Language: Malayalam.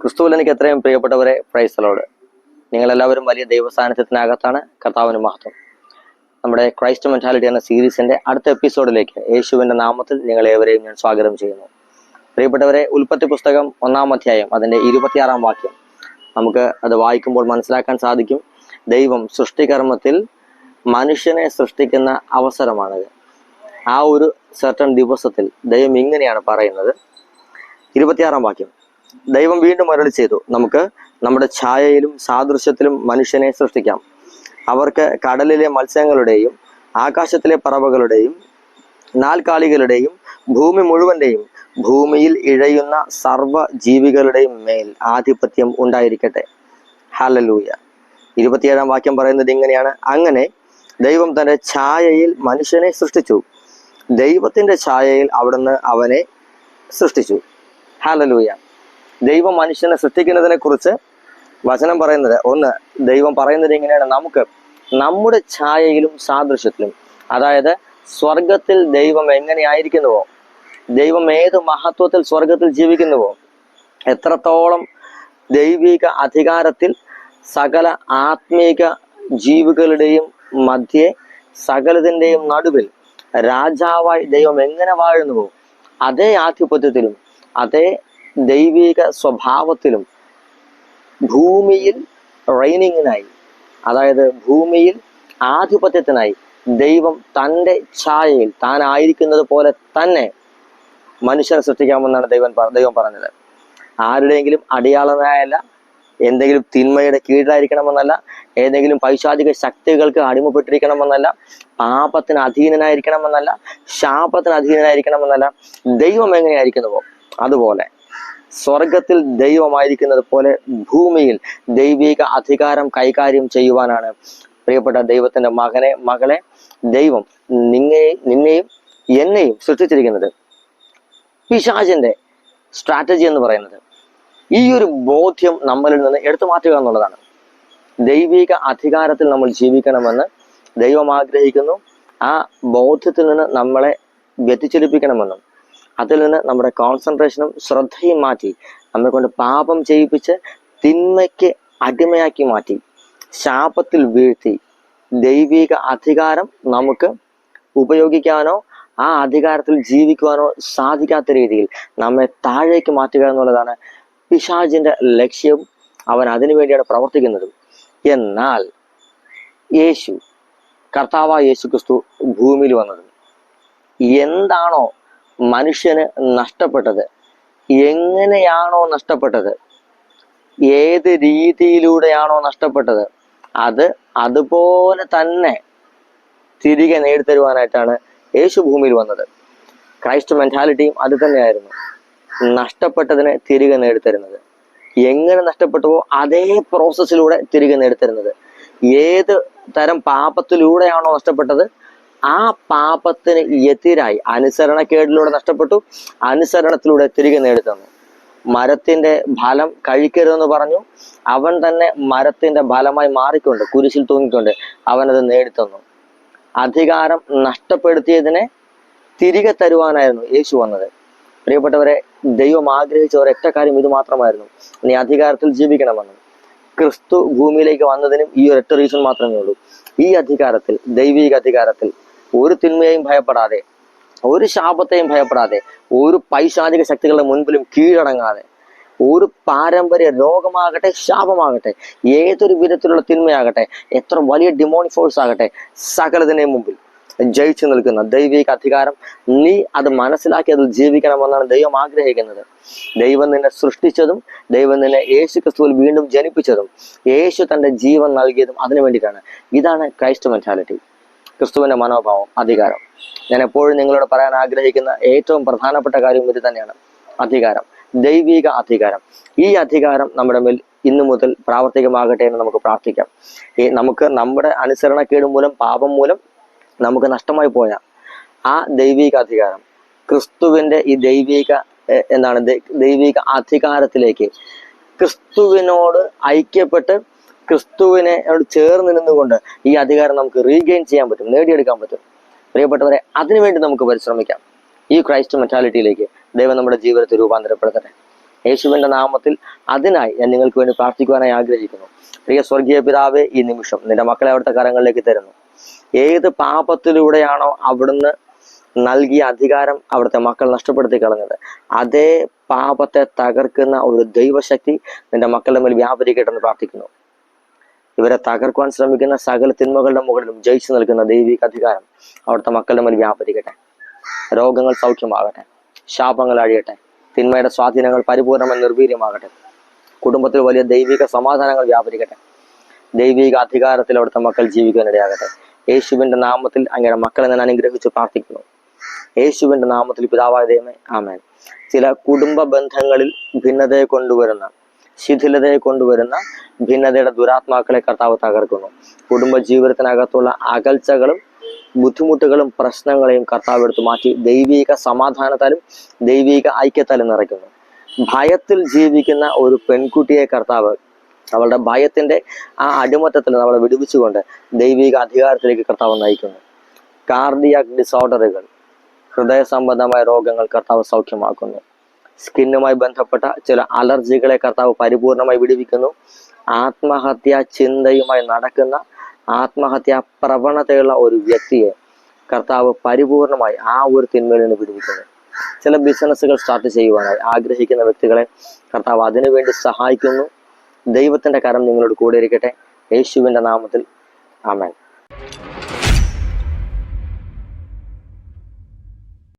ക്രിസ്തുവിൽ എനിക്ക് എത്രയും പ്രിയപ്പെട്ടവരെ പ്രൈസലോട് നിങ്ങളെല്ലാവരും വലിയ ദൈവസാന്നിധ്യത്തിനകത്താണ് കർത്താവിന് മഹത്വം. നമ്മുടെ ക്രൈസ്റ്റ് മെന്റാലിറ്റി എന്ന സീരീസിന്റെ അടുത്ത എപ്പിസോഡിലേക്ക് യേശുവിന്റെ നാമത്തിൽ നിങ്ങളേവരെയും ഞാൻ സ്വാഗതം ചെയ്യുന്നു. പ്രിയപ്പെട്ടവരെ ഉൽപ്പത്തി പുസ്തകം ഒന്നാം അധ്യായം അതിന്റെ ഇരുപത്തിയാറാം വാക്യം. നമുക്ക് അത് വായിക്കുമ്പോൾ മനസ്സിലാക്കാൻ സാധിക്കും. ദൈവം സൃഷ്ടികർമ്മത്തിൽ മനുഷ്യനെ സൃഷ്ടിക്കുന്ന അവസരമാണിത്. ആ ഒരു സെർട്ടൺ ദിവസത്തിൽ ദൈവം ഇങ്ങനെയാണ് പറയുന്നത്. ഇരുപത്തിയാറാം വാക്യം. ദൈവം വീണ്ടും അരളി ചെയ്തു. നമുക്ക് നമ്മുടെ ഛായയിലും സാദൃശ്യത്തിലും മനുഷ്യനെ സൃഷ്ടിക്കാം. അവർക്ക് കടലിലെ മത്സ്യങ്ങളുടെയും ആകാശത്തിലെ പറവകളുടെയും നാൽക്കാലികളുടെയും ഭൂമി മുഴുവന്റെയും ഭൂമിയിൽ ഇഴയുന്ന സർവ ജീവികളുടെയും മേൽ ആധിപത്യം ഉണ്ടായിരിക്കട്ടെ. ഹലലൂയ ഇരുപത്തിയേഴാം വാക്യം പറയുന്നത് ഇങ്ങനെയാണ്. അങ്ങനെ ദൈവം തന്റെ ഛായയിൽ മനുഷ്യനെ സൃഷ്ടിച്ചു. ദൈവത്തിന്റെ ഛായയിൽ അവിടുന്ന് അവനെ സൃഷ്ടിച്ചു. ഹലലൂയ ദൈവം മനുഷ്യനെ സൃഷ്ടിക്കുന്നതിനെ കുറിച്ച് വചനം പറയുന്നത്. ഒന്ന് ദൈവം പറയുന്നത് എങ്ങനെയാണ്? നമുക്ക് നമ്മുടെ ഛായയിലും സാദൃശ്യത്തിലും അതായത് സ്വർഗത്തിൽ ദൈവം എങ്ങനെയായിരിക്കുന്നുവോ ദൈവം ഏത് മഹത്വത്തിൽ സ്വർഗത്തിൽ ജീവിക്കുന്നുവോ എത്രത്തോളം ദൈവിക അധികാരത്തിൽ സകല ആത്മീക ജീവികളുടെയും മധ്യേ സകലതിന്റെയും നടുവിൽ രാജാവായി ദൈവം എങ്ങനെ വാഴുന്നുവോ അതേ ആധിപത്യത്തിലും അതേ ദൈവിക സ്വഭാവത്തിലും ഭൂമിയിൽ റൈനിങ്ങിനായി അതായത് ഭൂമിയിൽ ആധിപത്യത്തിനായി ദൈവം തന്റെ ഛായയിൽ താൻ ആയിരിക്കുന്നത് പോലെ തന്നെ മനുഷ്യനെ സൃഷ്ടിക്കാമെന്നാണ് ദൈവം ദൈവം പറഞ്ഞത്. ആരുടെയെങ്കിലും അടിയാളനായല്ല എന്തെങ്കിലും തിന്മയുടെ കീഴിലായിരിക്കണമെന്നല്ല ഏതെങ്കിലും പൈശാചിക ശക്തികൾക്ക് അടിമപ്പെട്ടിരിക്കണമെന്നല്ല പാപത്തിന് അധീനനായിരിക്കണമെന്നല്ല ശാപത്തിന് അധീനനായിരിക്കണമെന്നല്ല ദൈവം എങ്ങനെയായിരിക്കുന്നുവോ അതുപോലെ സ്വർഗത്തിൽ ദൈവമായിരിക്കുന്നത് പോലെ ഭൂമിയിൽ ദൈവിക അധികാരം കൈകാര്യം ചെയ്യുവാനാണ് പ്രിയപ്പെട്ട ദൈവത്തിന്റെ മകനെ മകളെ ദൈവം നിന്നെ നിന്നെയും എന്നെയും സൃഷ്ടിച്ചിരിക്കുന്നത്. പിശാചിന്റെ സ്ട്രാറ്റജി എന്ന് പറയുന്നത് ഈ ഒരു ബോധ്യം നമ്മളിൽ നിന്ന് എടുത്തു മാറ്റുക എന്നുള്ളതാണ്. ദൈവിക അധികാരത്തിൽ നമ്മൾ ജീവിക്കണമെന്ന് ദൈവം ആഗ്രഹിക്കുന്നു. ആ ബോധ്യത്തിൽ നിന്ന് നമ്മളെ വ്യതിചലിപ്പിക്കണമെന്നും അതിൽ നിന്ന് നമ്മുടെ കോൺസെൻട്രേഷനും ശ്രദ്ധയും മാറ്റി നമ്മെ കൊണ്ട് പാപം ചെയ്യിപ്പിച്ച് തിന്മയ്ക്ക് അടിമയാക്കി മാറ്റി ശാപത്തിൽ വീഴ്ത്തി ദൈവിക അധികാരം നമുക്ക് ഉപയോഗിക്കാനോ ആ അധികാരത്തിൽ ജീവിക്കുവാനോ സാധിക്കാത്ത രീതിയിൽ നമ്മെ താഴേക്ക് മാറ്റുക എന്നുള്ളതാണ് പിശാചിന്റെ ലക്ഷ്യം. അവൻ അതിനു വേണ്ടിയാണ് പ്രവർത്തിക്കുന്നത്. എന്നാൽ യേശു കർത്താവായ യേശു ക്രിസ്തു ഭൂമിയിൽ വന്നത്. എന്താണോ മനുഷ്യന് നഷ്ടപ്പെട്ടത്. എങ്ങനെയാണോ നഷ്ടപ്പെട്ടത്? ഏത് രീതിയിലൂടെയാണോ നഷ്ടപ്പെട്ടത്? അത് അതുപോലെ തന്നെ തിരികെ നേടിത്തരുവാനായിട്ടാണ് യേശു ഭൂമിയിൽ വന്നത്. ക്രൈസ്റ്റ് മെന്റാലിറ്റിയും അത് തന്നെയായിരുന്നു. നഷ്ടപ്പെട്ടതിനെ തിരികെ നേടിത്തരുന്നത്. എങ്ങനെ നഷ്ടപ്പെട്ടുവോ അതേ പ്രോസസ്സിലൂടെ തിരികെ നേടിത്തരുന്നത്. ഏത് തരം പാപത്തിലൂടെയാണോ നഷ്ടപ്പെട്ടത്? ആ പാപത്തിന് എതിരായി അനുസരണക്കേടിലൂടെ നഷ്ടപ്പെട്ടു അനുസരണത്തിലൂടെ തിരികെ നേടിത്തന്നു. മരത്തിന്റെ ഫലം കഴിക്കരുതെന്ന് പറഞ്ഞു. അവൻ തന്നെ മരത്തിന്റെ ഫലമായി മാറിക്കൊണ്ട് കുരിശിൽ തൂങ്ങിക്കൊണ്ട് അവനത് നേടിത്തന്നു. അധികാരം നഷ്ടപ്പെടുത്തിയതിനെ തിരികെ തരുവാനായിരുന്നു യേശു വന്നത്. പ്രിയപ്പെട്ടവരെ ദൈവം ആഗ്രഹിച്ച ഒരൊറ്റ കാര്യം ഇത് മാത്രമായിരുന്നു. നീ അധികാരത്തിൽ ജീവിക്കണമെന്ന്. ക്രിസ്തു ഭൂമിയിലേക്ക് വന്നതിനും ഈ ഒരൊറ്റ റീസൺ മാത്രമേ ഉള്ളൂ. ഈ അധികാരത്തിൽ ദൈവിക അധികാരത്തിൽ ഒരു തിന്മയെയും ഭയപ്പെടാതെ ഒരു ശാപത്തെയും ഭയപ്പെടാതെ ഒരു പൈശാചിക ശക്തികളുടെ മുൻപിലും കീഴടങ്ങാതെ ഒരു പാരമ്പര്യ രോഗമാകട്ടെ ശാപമാകട്ടെ ഏതൊരു വിധത്തിലുള്ള തിന്മയാകട്ടെ എത്ര വലിയ ഡിമോണിക് ഫോഴ്സ് ആകട്ടെ സകലതിനെയും മുമ്പിൽ ജയിച്ചു നിൽക്കുന്ന ദൈവിക അധികാരം നീ അത് മനസ്സിലാക്കി അതിൽ ജീവിക്കണമെന്നാണ് ദൈവം ആഗ്രഹിക്കുന്നത്. ദൈവം നിന്നെ സൃഷ്ടിച്ചതും ദൈവം നിന്നെ യേശു ക്രിസ്തുവിൽ വീണ്ടും ജനിപ്പിച്ചതും യേശു തന്റെ ജീവൻ നൽകിയതും അതിനു വേണ്ടിയിട്ടാണ്. ഇതാണ് ക്രൈസ്റ്റ് മെന്റാലിറ്റി ക്രിസ്തുവിന്റെ മനോഭാവം അധികാരം. ഞാൻ എപ്പോഴും നിങ്ങളോട് പറയാൻ ആഗ്രഹിക്കുന്ന ഏറ്റവും പ്രധാനപ്പെട്ട കാര്യം ഇത് തന്നെയാണ്. അധികാരം. ദൈവിക അധികാരം. ഈ അധികാരം നമ്മുടെ മേൽ ഇന്നു മുതൽ പ്രാവർത്തികമാകട്ടെ എന്ന് നമുക്ക് പ്രാർത്ഥിക്കാം. ഈ നമുക്ക് നമ്മുടെ അനുസരണക്കേട് മൂലം പാപം മൂലം നമുക്ക് നഷ്ടമായി പോയ ആ ദൈവിക അധികാരം ക്രിസ്തുവിന്റെ ഈ ദൈവിക എന്താണ് ദൈവിക അധികാരത്തിലേക്ക് ക്രിസ്തുവിനോട് ഐക്യപ്പെട്ട് ക്രിസ്തുവിനെ ചേർന്ന് നിന്നുകൊണ്ട് ഈ അധികാരം നമുക്ക് റീഗെയിൻ ചെയ്യാൻ പറ്റും നേടിയെടുക്കാൻ പറ്റും. പ്രിയപ്പെട്ടവരെ അതിനുവേണ്ടി നമുക്ക് പരിശ്രമിക്കാം. ഈ ക്രൈസ്റ്റ് മെറ്റാലിറ്റിയിലേക്ക് ദൈവം നമ്മുടെ ജീവിതത്തെ രൂപാന്തരപ്പെടുത്തട്ടെ. യേശുവിന്റെ നാമത്തിൽ അതിനായി ഞാൻ നിങ്ങൾക്ക് വേണ്ടി പ്രാർത്ഥിക്കുവാനായി ആഗ്രഹിക്കുന്നു. പ്രിയ സ്വർഗീയ പിതാവ് ഈ നിമിഷം നിന്റെ മക്കളെ അവിടുത്തെ കരങ്ങളിലേക്ക് തരുന്നു. ഏത് പാപത്തിലൂടെയാണോ അവിടുന്ന് നൽകിയ അധികാരം അവിടുത്തെ മക്കൾ നഷ്ടപ്പെടുത്തി കളഞ്ഞത്? അതേ പാപത്തെ തകർക്കുന്ന ഒരു ദൈവശക്തി നിന്റെ മക്കളുടെ മേൽ വ്യാപരിക്കട്ടെന്ന് പ്രാർത്ഥിക്കുന്നു. ഇവരെ തകർക്കുവാൻ ശ്രമിക്കുന്ന സകല തിന്മകളുടെ മുകളിലും ജയിച്ചു നിൽക്കുന്ന ദൈവിക അധികാരം അവിടുത്തെ മക്കളുടെ മേൽ വ്യാപരിക്കട്ടെ. രോഗങ്ങൾ സൗഖ്യമാകട്ടെ. ശാപങ്ങൾ അഴിയട്ടെ. തിന്മയുടെ സ്വാധീനങ്ങൾ പരിപൂർണമായി നിർവീര്യമാകട്ടെ. കുടുംബത്തിൽ വലിയ ദൈവിക സമാധാനങ്ങൾ വ്യാപരിക്കട്ടെ. ദൈവിക അധികാരത്തിൽ അവിടുത്തെ മക്കൾ ജീവിക്കാനിടയാകട്ടെ യേശുവിന്റെ നാമത്തിൽ അങ്ങനെ മക്കളെ ഞാൻ അനുഗ്രഹിച്ച് പ്രാർത്ഥിക്കുന്നു. യേശുവിന്റെ നാമത്തിൽ പിതാവായ ദൈവമേ ആമേൻ. ചില കുടുംബ ബന്ധങ്ങളിൽ ഭിന്നതയെ കൊണ്ടുവരുന്ന ശിഥിലതയെ കൊണ്ടുവരുന്ന ഭിന്നതയുടെ ദുരാത്മാക്കളെ കർത്താവ് തകർക്കുന്നു. കുടുംബജീവിതത്തിനകത്തുള്ള അകൽച്ചകളും ബുദ്ധിമുട്ടുകളും പ്രശ്നങ്ങളെയും കർത്താവ് എടുത്തു മാറ്റി ദൈവിക സമാധാനത്താലും ദൈവിക ഐക്യത്താലും നിറയ്ക്കുന്നു. ഭയത്തിൽ ജീവിക്കുന്ന ഒരു പെൺകുട്ടിയെ കർത്താവ് അവളുടെ ഭയത്തിന്റെ ആ അടിമത്തത്തിൽ അവളെ വിടുവിച്ചുകൊണ്ട് ദൈവിക അധികാരത്തിലേക്ക് കർത്താവ് നയിക്കുന്നു. കാർഡിയാക് ഡിസോർഡറുകൾ ഹൃദയ സംബന്ധമായ രോഗങ്ങൾ കർത്താവ് സൗഖ്യമാക്കുന്നു. സ്കിന്നുമായി ബന്ധപ്പെട്ട ചില അലർജികളെ കർത്താവ് പരിപൂർണമായി വിടുവിക്കുന്നു. ആത്മഹത്യാ ചിന്തയുമായി നടക്കുന്ന ആത്മഹത്യാ പ്രവണതയുള്ള ഒരു വ്യക്തിയെ കർത്താവ് പരിപൂർണമായി ആ ഒരു തിന്മയിൽ നിന്ന് വിടുവിക്കുന്നു. ചില ബിസിനസ്സുകൾ സ്റ്റാർട്ട് ചെയ്യുവാനായി ആഗ്രഹിക്കുന്ന വ്യക്തികളെ കർത്താവ് അതിനുവേണ്ടി സഹായിക്കുന്നു. ദൈവത്തിന്റെ കരം നിങ്ങളോട് കൂടെ ഇരിക്കട്ടെ. യേശുവിന്റെ നാമത്തിൽ. ആമേൻ.